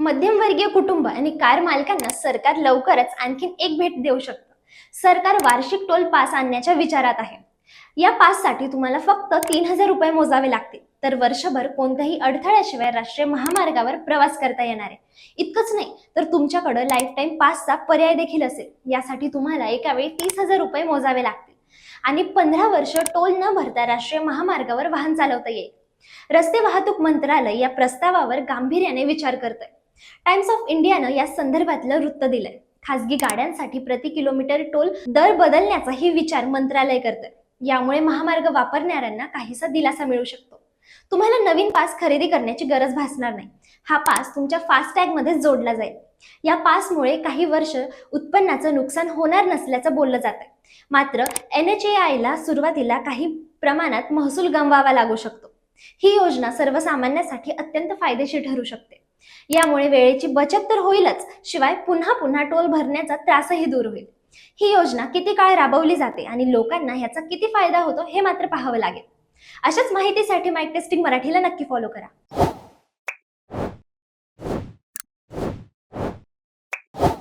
मध्यमवर्गीय कुटुंब आणि कार मालकांना सरकार लवकरच आणखीन एक भेट देऊ शकतं. सरकार वार्षिक टोल पास आणण्याच्या विचारात आहे. या पाससाठी तुम्हाला फक्त तीन हजार रुपये मोजावे लागतील. तर वर्षभर कोणत्याही अडथळ्याशिवाय राष्ट्रीय महामार्गावर प्रवास करता येणार आहे. इतकंच नाही तर तुमच्याकडे लाईफ टाईम पासचा पर्याय देखील असेल. यासाठी तुम्हाला एकावेळी तीस हजार रुपये मोजावे लागतील. आणि पंधरा वर्ष टोल न भरता राष्ट्रीय महामार्गावर वाहन चालवता येईल. रस्ते वाहतूक मंत्रालय या प्रस्तावावर गांभीर्याने विचार करतंय. टाइम्स ऑफ इंडियानं या संदर्भातलं वृत्त दिलंय. खासगी गाड्यांसाठी प्रति किलोमीटर टोल दर बदलण्याचाही विचार मंत्रालय करतंय. यामुळे महामार्ग वापरणाऱ्यांना काहीसा दिलासा मिळू शकतो. तुम्हाला नवीन पास खरेदी करण्याची गरज भासणार नाही. हा पास तुमच्या फास्टॅगमध्ये जोडला जाईल. या पासमुळे काही वर्ष उत्पन्नाचं नुकसान होणार नसल्याचं बोललं जात आहे मात्र एन एच ए आयला सुरुवातीला काही प्रमाणात महसूल गमवावा लागू शकतो. ही योजना सर्वसामान्यांसाठी अत्यंत फायदेशीर ठरू शकते. यामुळे वेळेची बचत तर होईलच शिवाय पुन्हा पुन्हा टोल भरण्याचा त्रासही दूर होईल. ही योजना किती काळ राबवली जाते आणि लोकांना ह्याचा किती फायदा होतो हे मात्र पाहावं लागेल. अशाच माहितीसाठी माईक टेस्टिंग मराठीला नक्की फॉलो करा.